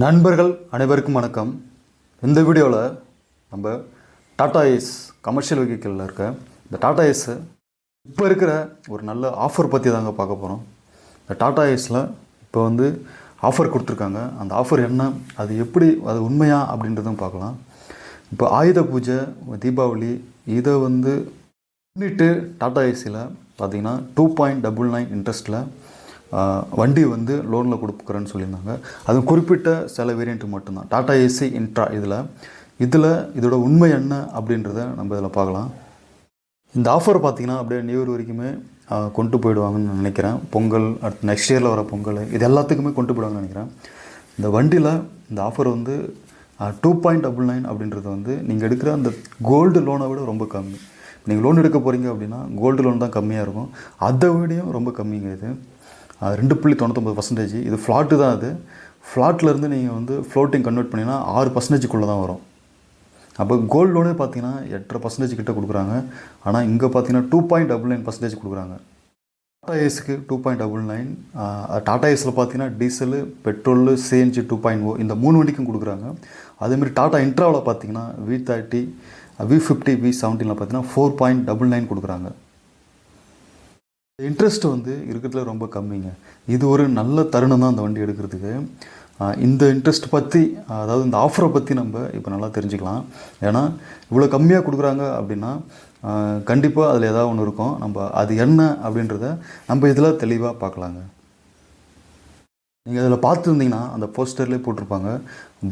நண்பர்கள் அனைவருக்கும் வணக்கம். இந்த வீடியோவில் நம்ம டாடா ஏஸ் கமர்ஷியல் வெஹிக்கிளில் இருக்க இந்த டாடா ஏஸு இப்போ இருக்கிற ஒரு நல்ல ஆஃபர் பற்றி தாங்க பார்க்க போகிறோம் இந்த டாடா ஏஸில் இப்போ வந்து ஆஃபர் கொடுத்துருக்காங்க. அந்த ஆஃபர் என்ன அது எப்படி அது உண்மையா அப்படின்றதும் பார்க்கலாம். இப்போ ஆயுத பூஜை தீபாவளி இதை வந்து முன்னிட்டு டாடா ஏசியில் பார்த்தீங்கன்னா டூ பாயிண்ட் டபுள் நைன் இன்ட்ரெஸ்ட்டில் வண்டி வந்து லோனில் கொடுக்குறேன்னு சொல்லியிருந்தாங்க. அதுவும் குறிப்பிட்ட சில வேரியண்ட் மட்டும்தான். டாடா ஏசி இன்ட்ரா இதில். இதில் இதோட உண்மை என்ன அப்படின்றத நம்ம இதில் பார்க்கலாம். இந்த ஆஃபர் பார்த்தீங்கன்னா அப்படியே நியூ இயர் வரைக்குமே கொண்டு போயிடுவாங்கன்னு நினைக்கிறேன். பொங்கல் அடுத்து நெக்ஸ்ட் இயரில் வர பொங்கல் இது எல்லாத்துக்குமே கொண்டு போயிடுவாங்கன்னு நினைக்கிறேன். இந்த வண்டியில் இந்த ஆஃபர் வந்து டூ பாயிண்ட் டபுள் நைன் அப்படின்றது வந்து நீங்கள் எடுக்கிற அந்த கோல்டு லோனை விட ரொம்ப கம்மி. நீங்கள் லோன் எடுக்க போகிறீங்க அப்படின்னா கோல்டு லோன் தான் கம்மியாக இருக்கும். அதை விடையும் ரொம்ப கம்மிங்க இது. ரெண்டு புள்ளி தொண்ணூத்தொம்பது பர்சன்டேஜ் இது ஃப்ளாட்டு தான் அது. ஃப்ளாட்லேருந்து நீங்கள் வந்து ஃப்ளோட்டிங் கன்வெர்ட் பண்ணிங்கன்னா ஆறு பர்சன்டேஜுக்குள்ளே தான் வரும். அப்போ கோல்டு லோனே பார்த்தீங்கன்னா எட்டரை பர்சன்டேஜ் கிட்ட கொடுக்குறாங்க. ஆனால் இங்கே பார்த்தீங்கன்னா two point double nine percentage கொடுக்குறாங்க. Tata ஏஸுக்கு two point double nine Tata ஏஸில் பார்த்தீங்கன்னா diesel petrol CNG two point O இந்த மூணு வண்டிக்கும் கொடுக்குறாங்க. அதேமாதிரி டாடா இன்ட்ராவில் பார்த்தீங்கன்னா V thirty V fifty V செவன்டீனில் பார்த்தீங்கன்னா ஃபோர் பாயிண்ட் டபுள் நைன் கொடுக்குறாங்க. இன்ட்ரெஸ்ட் வந்து இருக்கிறதுல ரொம்ப கம்மிங்க. இது ஒரு நல்ல தருணம் தான் அந்த வண்டி எடுக்கிறதுக்கு. இந்த இன்ட்ரெஸ்ட் பற்றி அதாவது இந்த ஆஃபரை பற்றி நம்ம இப்போ நல்லா தெரிஞ்சுக்கலாம். ஏன்னா இவ்வளோ கம்மியாக கொடுக்குறாங்க அப்படின்னா கண்டிப்பாக அதில் ஏதாவது ஒன்று இருக்கும். நம்ம அது என்ன அப்படின்றத நம்ம இதில் தெளிவாக பார்க்கலாங்க. நீங்கள் அதில் பார்த்துருந்தீங்கன்னா அந்த போஸ்டர்லேயே போட்டிருப்பாங்க.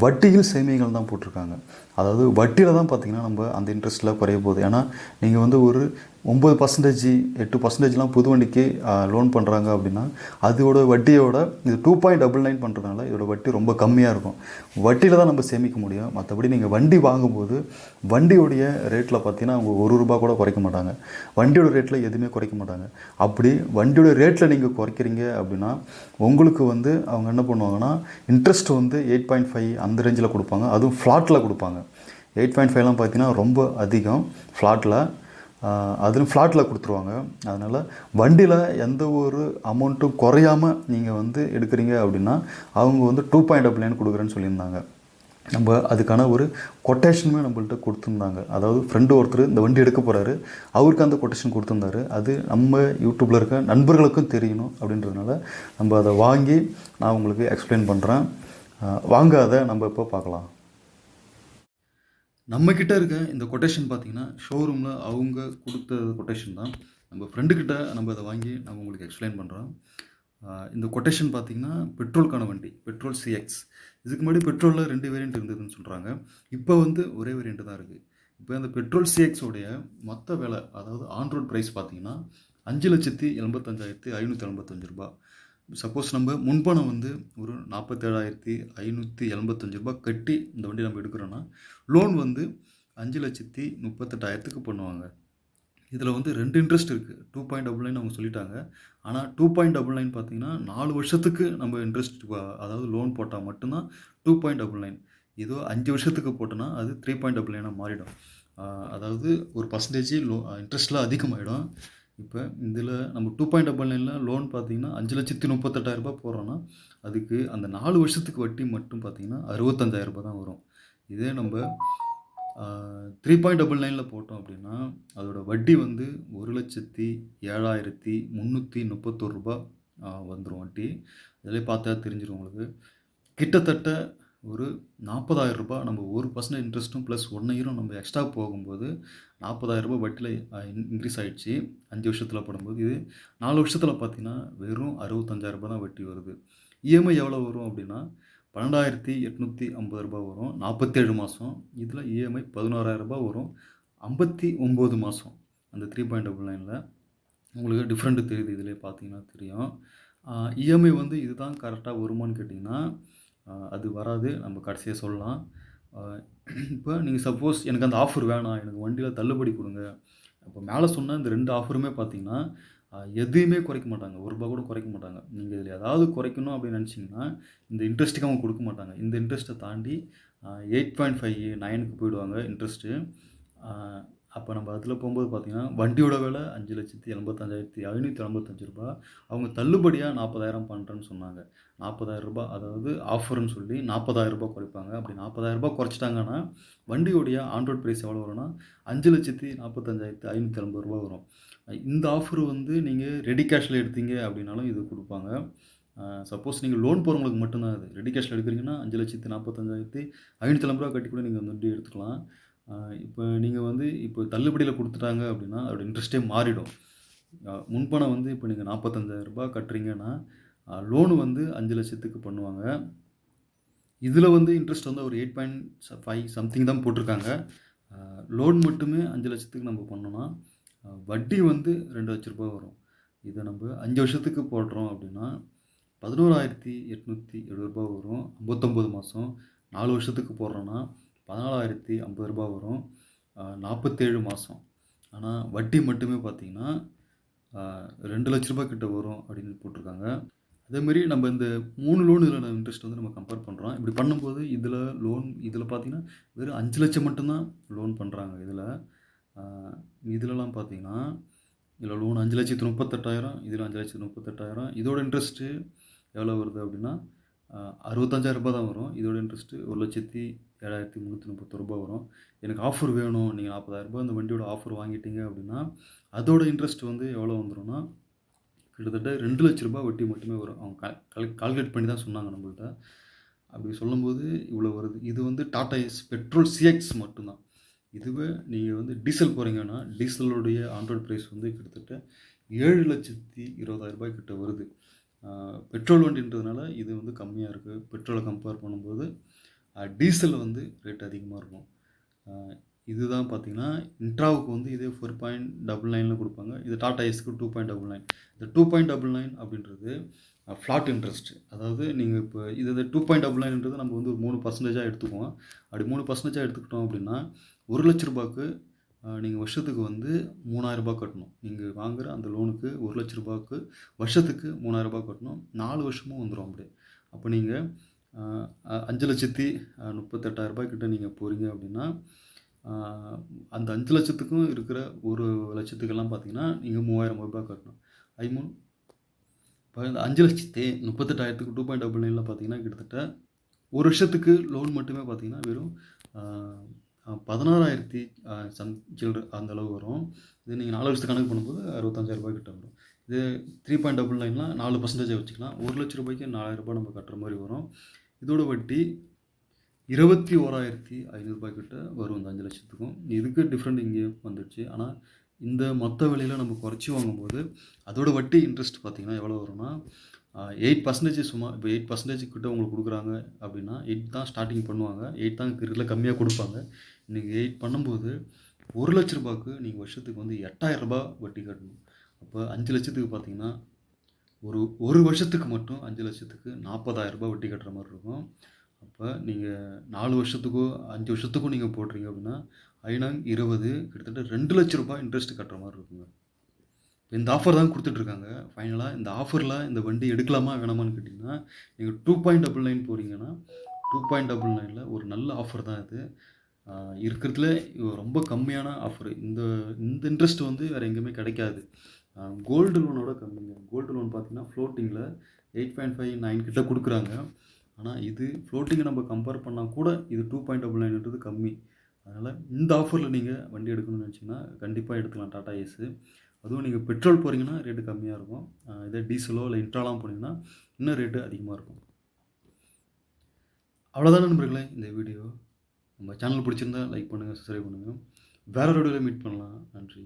வட்டியில் சேமியங்கள் தான் போட்டிருக்காங்க. அதாவது வட்டியில் தான் பார்த்தீங்கன்னா நம்ம அந்த இன்ட்ரெஸ்ட்டில் குறைய போகுது. ஏன்னா நீங்கள் வந்து ஒரு ஒம்பது பர்சன்டேஜ் எட்டு பர்சன்டேஜ்லாம் புது வண்டிக்கு லோன் பண்ணுறாங்க அப்படின்னா அதோட வட்டியோட இது டூ பாயிண்ட் டபுள் நைன் பண்ணுறதுனால இதோட வட்டி ரொம்ப கம்மியாக இருக்கும். வட்டியில் தான் நம்ம சேமிக்க முடியும். மற்றபடி நீங்கள் வண்டி வாங்கும்போது வண்டியோடைய ரேட்டில் பார்த்தீங்கன்னா அவங்க ஒரு ரூபா கூட குறைக்க மாட்டாங்க. வண்டியோட ரேட்டில் எதுவுமே குறைக்க மாட்டாங்க. அப்படி வண்டியோட ரேட்டில் நீங்கள் குறைக்கிறீங்க அப்படின்னா உங்களுக்கு வந்து அவங்க என்ன பண்ணுவாங்கன்னா இன்ட்ரெஸ்ட் வந்து எயிட் பாயிண்ட் ஃபைவ் அந்த ரேஞ்சில் கொடுப்பாங்க. அதுவும் ஃப்ளாட்டில் கொடுப்பாங்க. எயிட் பாயிண்ட் ஃபைவ்லாம் பார்த்தீங்கன்னா ரொம்ப அதிகம். ஃப்ளாட்டில் அதுவும் ஃப்ளாட்டில் கொடுத்துருவாங்க. அதனால் வண்டியில் எந்த ஒரு அமௌண்ட்டும் குறையாமல் நீங்கள் வந்து எடுக்கிறீங்க அப்படின்னா அவங்க வந்து டூ பாயிண்ட் டபுள் நைன் கொடுக்குறேன்னு சொல்லியிருந்தாங்க. நம்ம அதுக்கான ஒரு கொட்டேஷனுமே நம்மள்ட்ட கொடுத்துருந்தாங்க. அதாவது ஃப்ரெண்டு ஒருத்தர் இந்த வண்டி எடுக்க போகிறாரு அவருக்கு அந்த கொட்டேஷன் கொடுத்துருந்தாரு. அது நம்ம யூடியூப்பில் இருக்க நண்பர்களுக்கும் தெரியணும் அப்படின்றதுனால நம்ம அதை வாங்கி நான் உங்களுக்கு எக்ஸ்பிளைன் பண்ணுறேன் வாங்க அதை நம்ம இப்போ பார்க்கலாம்? நம்மக்கிட்ட இருக்க இந்த கொட்டேஷன் பார்த்தீங்கன்னா ஷோரூமில் அவங்க கொடுத்த கொட்டேஷன் தான். நம்ம ஃப்ரெண்டுக்கிட்ட நம்ம இதை வாங்கி நம்ம உங்களுக்கு எக்ஸ்பிளைன் பண்ணுறோம் இந்த கொட்டேஷன் பார்த்தீங்கன்னா பெட்ரோலுக்கான வண்டி பெட்ரோல் சிஎக்ஸ் இதுக்கு முன்னாடி பெட்ரோலில் ரெண்டு வேரியண்ட் இருந்ததுன்னு சொல்கிறாங்க இப்போ வந்து ஒரே வேரியண்ட் தான் இருக்குது இப்போ அந்த பெட்ரோல் சிஎக்ஸோடைய மொத்த விலை அதாவது ஆன் ரோட் ப்ரைஸ் பார்த்தீங்கன்னா அஞ்சு லட்சத்தி எண்பத்தஞ்சாயிரத்தி ஐநூற்றி எண்பத்தஞ்சு ரூபாய். சப்போஸ் நம்ம முன்பணம் வந்து ஒரு நாற்பத்தேழாயிரத்தி ஐநூற்றி எண்பத்தஞ்சு ரூபாய் கட்டி இந்த வண்டி நம்ம எடுக்கிறோன்னா லோன் வந்து அஞ்சு லட்சத்தி முப்பத்தெட்டாயிரத்துக்கு பண்ணுவாங்க. இதில் வந்து ரெண்டு இன்ட்ரெஸ்ட் இருக்குது டூ பாயிண்ட் டபுள் நைன் அவங்க சொல்லிட்டாங்க. ஆனால் டூ பாயிண்ட் டபுள் நைன் பார்த்தீங்கன்னா நாலு வருஷத்துக்கு நம்ம இன்ட்ரெஸ்ட் அதாவது லோன் போட்டால் மட்டும்தான் டூ பாயிண்ட் டபுள் நைன் ஏதோ அஞ்சு வருஷத்துக்கு போட்டோன்னா அது த்ரீ பாயிண்ட் டபுள் நைனாக மாறிடும். அதாவது ஒரு பர்சன்டேஜ் லோ இன்ட்ரெஸ்ட்லாம் அதிகமாகிடும் இப்போ இதில் நம்ம டூ பாயிண்ட் டபுள் நைனில் லோன் பார்த்தீங்கன்னா அஞ்சு லட்சத்தி முப்பத்தெட்டாயிரரூபா போடுறோன்னா அதுக்கு அந்த நாலு வருஷத்துக்கு வட்டி மட்டும் பார்த்தீங்கன்னா அறுபத்தஞ்சாயிரம் ரூபாய் தான் வரும். இதே நம்ம த்ரீ பாயிண்ட் டபுள் நைனில் போட்டோம் அப்படின்னா அதோட வட்டி வந்து ஒரு லட்சத்தி ஏழாயிரத்தி முந்நூற்றி முப்பத்தொரு ரூபா வந்துடும் வட்டி. இதிலே பார்த்தா தெரிஞ்சிடும் உங்களுக்கு. கிட்டத்தட்ட ஒரு நாற்பதாயிரம் ரூபாய் நம்ம ஒரு பர்சன்ட் இன்ட்ரெஸ்ட்டும் ப்ளஸ் ஒன் இயரும் நம்ம எக்ஸ்ட்ரா போகும்போது நாற்பதாயிரம் ரூபாய் வட்டியில் இன்க்ரீஸ் ஆகிடுச்சு அஞ்சு வருஷத்தில் போடும்போது இது நாலு வருஷத்தில் பார்த்தீங்கன்னா வெறும் அறுபத்தஞ்சாயிரம் ரூபாய் தான் வட்டி வருது. இஎம்ஐ எவ்வளோ வரும் அப்படின்னா பன்னெண்டாயிரத்தி எட்நூற்றி ஐம்பது ரூபாய் வரும். நாற்பத்தேழு மாதம் இதில் இஎம்ஐ பதினோராயிரம் ரூபாய் வரும். ஐம்பத்தி ஒம்பது மாதம் அந்த த்ரீ பாயிண்ட் டபுள் நைனில் உங்களுக்கு டிஃப்ரெண்ட்டு தெரியுது. இதிலே பார்த்தீங்கன்னா தெரியும். இஎம்ஐ வந்து இதுதான் கரெக்டாக வருமான்னு கேட்டிங்கன்னா அது வராது. நம்ம கடைசியாக சொல்லலாம். இப்போ நீங்கள் சப்போஸ் எனக்கு அந்த ஆஃபர் வேணாம். எனக்கு வண்டியில் தள்ளுபடி கொடுங்க. இப்போ மேலே சொன்ன இந்த ரெண்டு ஆஃபருமே பார்த்தீங்கன்னா எதையுமே குறைக்க மாட்டாங்க. ஒரு ரூபா கூட குறைக்க மாட்டாங்க. நீங்கள் இதில் ஏதாவது குறைக்கணும் அப்படின்னு நினச்சிங்கன்னா இந்த இன்ட்ரெஸ்ட்டுக்கு அவங்க கொடுக்க மாட்டாங்க. இந்த இன்ட்ரெஸ்ட்டை தாண்டி எயிட் பாயிண்ட் ஃபைவ் நைனுக்கு போயிடுவாங்க இன்ட்ரெஸ்ட்டு அப்போ நம்ம அதில் போகும்போது பார்த்தீங்கன்னா வண்டியோட விலை அஞ்சு லட்சத்தி எண்பத்தஞ்சாயிரத்தி ஐநூற்றி எண்பத்தஞ்சு ரூபா அவங்க தள்ளுபடியாக நாற்பதாயிரம் பண்ணுறேன்னு சொன்னாங்க. நாற்பதாயிரம் ரூபா அதாவது ஆஃபர்னு சொல்லி நாற்பதாயிரம் ரூபா குறைப்பாங்க. அப்படி நாற்பதாயிரம் ரூபா குறைச்சிட்டாங்கன்னா வண்டியோடைய ஆண்ட்ராய்ட் ப்ரைஸ் எவ்வளோ வரும்னா அஞ்சு லட்சத்தி நாற்பத்தஞ்சாயிரத்தி ஐநூற்றி எண்பது ரூபா வரும். இந்த ஆஃபர் வந்து நீங்கள் ரெடி கேஷில் எடுத்தீங்க அப்படின்னாலும் இது கொடுப்பாங்க. சப்போஸ் நீங்கள் லோன் போகிறவங்களுக்கு மட்டும்தான் அது ரெடி கேஷில் எடுக்கிறீங்கன்னா அஞ்சு லட்சத்தி நாற்பத்தஞ்சாயிரத்தி ஐநூற்றி எண்பது ரூபா கட்டி கூட நீங்கள் வந்து வண்டி எடுத்துக்கலாம். இப்போ நீங்கள் வந்து இப்போ தள்ளுபடியில் கொடுத்துட்டாங்க அப்படின்னா அதோட இன்ட்ரெஸ்ட்டே மாறிடும். முன்பணம் வந்து இப்போ நீங்கள் நாற்பத்தஞ்சாயிரம் ரூபாய் கட்டுறீங்கன்னா லோனு வந்து அஞ்சு லட்சத்துக்கு பண்ணுவாங்க. இதில் வந்து இன்ட்ரெஸ்ட் வந்து ஒரு எயிட் பாயிண்ட் ஃபைவ் சம்திங் தான் போட்டிருக்காங்க. லோன் மட்டுமே அஞ்சு லட்சத்துக்கு நம்ம பண்ணோன்னா வட்டி வந்து ரெண்டு லட்ச ரூபா வரும். இதை நம்ம அஞ்சு வருஷத்துக்கு போடுறோம் அப்படின்னா பதினோராயிரத்தி எட்நூற்றி எழுபது ரூபா வரும். ஐம்பத்தொம்போது மாதம் நாலு வருஷத்துக்கு போடுறோன்னா பதினாலாயிரத்தி ஐம்பது ரூபாய் வரும். நாற்பத்தேழு மாதம் ஆனால் வட்டி மட்டுமே பார்த்தீங்கன்னா ரெண்டு லட்ச ரூபாய் கிட்ட வரும் அப்படின்னு போட்டிருக்காங்க. அதேமாரி நம்ம இந்த மூணு லோன் இன்ட்ரெஸ்ட் வந்து நம்ம கம்பேர் பண்ணுறோம் இப்படி பண்ணும்போது இதில் லோன் இதில் பார்த்தீங்கன்னா வெறும் அஞ்சு லட்சம் மட்டும்தான் லோன் பண்ணுறாங்க இதில். இதிலலாம் பார்த்தீங்கன்னா இதில் லோன் அஞ்சு லட்சத்து முப்பத்தெட்டாயிரம் இதில் அஞ்சு லட்சத்து முப்பத்தெட்டாயிரம். இதோட இன்ட்ரெஸ்ட்டு எவ்வளோ வருது அப்படின்னா அறுபத்தஞ்சாயிரரூபா தான் வரும். இதோட இன்ட்ரெஸ்ட்டு ஒரு லட்சத்தி ஏழாயிரத்தி முந்நூற்றி முப்பத்தி ரூபாய் வரும். எனக்கு ஆஃபர் வேணும். நீங்கள் நாற்பதாயிரரூபா இந்த வண்டியோட ஆஃபர் வாங்கிட்டீங்க அப்படின்னா அதோட இன்ட்ரெஸ்ட் வந்து எவ்வளோ வந்துடும்னா கிட்டத்தட்ட ரெண்டு லட்ச ரூபாய் வட்டி மட்டுமே வரும். அவங்க கல் கால்குலேட் பண்ணி தான் சொன்னாங்க நம்மள்ட்ட. அப்படி சொல்லும்போது இவ்வளோ வருது. இது வந்து டாடா எஸ் பெட்ரோல் சிஎக்ஸ் மட்டும்தான். இதுவே நீங்கள் வந்து டீசல் போகிறீங்கன்னா டீசலுடைய ஆண்ட்ராய்டு ப்ரைஸ் வந்து கிட்டத்தட்ட ஏழு லட்சத்தி இருபதாயிரரூபாய் கிட்ட வருது. பெட்ரோல் வண்டின்றதுனால இது வந்து கம்மியாக இருக்குது பெட்ரோலை கம்பேர் பண்ணும்போது டீசல் வந்து ரேட் அதிகமாக இருக்கும். இதுதான் பார்த்தீங்கன்னா இன்ட்ராவுக்கு வந்து இதே ஃபோர் பாயிண்ட் டபுள் நைனில் கொடுப்பாங்க. இது டாடா எஸ்க்கு டூ பாயிண்ட் டபுள் நைன் இந்த டூ பாயிண்ட் டபுள் நைன் அப்படின்றது ஃப்ளாட் இன்ட்ரெஸ்ட் அதாவது நீங்கள் இப்போ இது டூ பாயிண்ட் டபுள் நைன்ன்றது நம்ம வந்து ஒரு மூணு பர்சன்டேஜாக எடுத்துக்குவோம். அப்படி மூணு பர்சன்டேஜாக எடுத்துக்கிட்டோம் அப்படின்னா ஒரு லட்ச ரூபாய்க்கு நீங்கள் வருஷத்துக்கு வந்து மூணாயிரம் ரூபாய் கட்டணும். நீங்கள் வாங்குகிற அந்த லோனுக்கு ஒரு லட்ச ரூபாய்க்கு வருஷத்துக்கு மூணாயிரம் ரூபாய் கட்டணும். நாலு வருஷமும் வந்துடும் அப்படியே அப்போ நீங்கள் அஞ்சு லட்சத்தி அஹ், முப்பத்தெட்டாயிரம் ரூபாய் கிட்ட நீங்கள் போகிறீங்க அப்படின்னா அந்த அஞ்சு லட்சத்துக்கும் இருக்கிற ஒரு லட்சத்துக்கெல்லாம் பார்த்தீங்கன்னா நீங்கள் மூவாயிரம் ரூபாய் கட்டணும். ஐ மூணு இப்போ இந்த அஞ்சு லட்சத்தி முப்பத்தெட்டாயிரத்துக்கு டூ பாயிண்ட் டபுள் நைனில் பார்த்தீங்கன்னா கிட்டத்தட்ட ஒரு வருஷத்துக்கு லோன் மட்டுமே பார்த்தீங்கன்னா வெறும் பதினாறாயிரத்தி சம் சில்லற அந்த அளவு வரும். இது நீங்கள் நாலு வருஷத்துக்கு கணக்கு பண்ணும்போது அறுபத்தஞ்சாயிரம் ரூபாய் கிட்ட வரும். இது த்ரீ பாயிண்ட் டபுள் நைன்லாம் நாலு பர்சன்டேஜாக வச்சுக்கலாம். ஒரு லட்ச ரூபாய்க்கு நாலாயிரம் ரூபாய் நம்ம கட்டுற மாதிரி வரும். இதோட வட்டி இருபத்தி ஓராயிரத்தி ஐநூறுரூபாய் கிட்ட வரும் இந்த அஞ்சு லட்சத்துக்கும். இதுக்கு டிஃப்ரெண்ட் இங்கே வந்துடுச்சு. ஆனால் இந்த மொத்த விலையில் நம்ம குறைச்சி வாங்கும்போது அதோட வட்டி இன்ட்ரெஸ்ட் பார்த்திங்கன்னா எவ்வளோ வரும்னா எயிட் பர்சன்டேஜ் சும்மா இப்போ எயிட் பர்சன்டேஜ் கிட்ட உங்களுக்கு கொடுக்குறாங்க அப்படின்னா எயிட் தான் ஸ்டார்டிங் பண்ணுவாங்க. எயிட் தான் இருக்கிறதுல கம்மியாக கொடுப்பாங்க. நீங்கள் எயிட் பண்ணும்போது ஒரு லட்ச ரூபாய்க்கு நீங்கள் வருஷத்துக்கு வந்து எட்டாயிரம் ரூபாய் வட்டி கட்டணும். அப்போ அஞ்சு லட்சத்துக்கு பார்த்தீங்கன்னா ஒரு ஒரு வருஷத்துக்கு மட்டும் அஞ்சு லட்சத்துக்கு நாற்பதாயிரம் ரூபாய் வட்டி கட்டுற மாதிரி இருக்கும். அப்போ நீங்கள் நாலு வருஷத்துக்கோ அஞ்சு வருஷத்துக்கும் நீங்கள் போடுறீங்க அப்படின்னா ஐநாங் இருபது கிட்டத்தட்ட ரெண்டு லட்ச ரூபாய் இன்ட்ரெஸ்ட் கட்டுற மாதிரி இருக்குங்க. இப்போ இந்த ஆஃபர் தான் கொடுத்துட்ருக்காங்க ஃபைனலாக இந்த ஆஃபரில் இந்த வண்டி எடுக்கலாமா வேணாமான்னு கேட்டிங்கன்னா நீங்கள் டூ பாயிண்ட் டபுள் நைன் போகிறீங்கன்னா டூ பாயிண்ட் டபுள் நைனில் ஒரு நல்ல ஆஃபர் தான் இது. இருக்கிறதுல ரொம்ப கம்மியான ஆஃபர் இந்த இந்த இன்ட்ரெஸ்ட் வந்து வேறு எங்கேயுமே கிடைக்காது. கோல்டு லோனோட கம்மிங்க கோல்டு லோன் பார்த்தீங்கன்னா ஃப்ளோட்டிங்கில் எயிட் பாயிண்ட் ஃபைவ் நைன் கிட்ட கொடுக்குறாங்க. ஆனால் இது ஃப்ளோட்டிங்கை நம்ம கம்பேர் பண்ணால் கூட இது டூ பாயிண்ட் டபுள் நைன்ன்றது கம்மி. அதனால் இந்த ஆஃபரில் நீங்கள் வண்டி எடுக்கணும்னு நினச்சிங்கன்னா கண்டிப்பாக எடுக்கலாம் டாடா ஏஸு அதுவும் நீங்கள் பெட்ரோல் போகிறீங்கன்னா ரேட்டு கம்மியாக இருக்கும். இதே டீசலோ இல்லை இன்ட்ராலாம் போனீங்கன்னா இன்னும் ரேட்டு அதிகமாக இருக்கும். அவ்வளோதான் நண்பர்களே இந்த வீடியோ. நம்ம சேனல் பிடிச்சிருந்தா லைக் பண்ணுங்கள் சப்ஸ்கிரைப் பண்ணுங்கள் வேற ஒரு மீட் பண்ணலாம். நன்றி.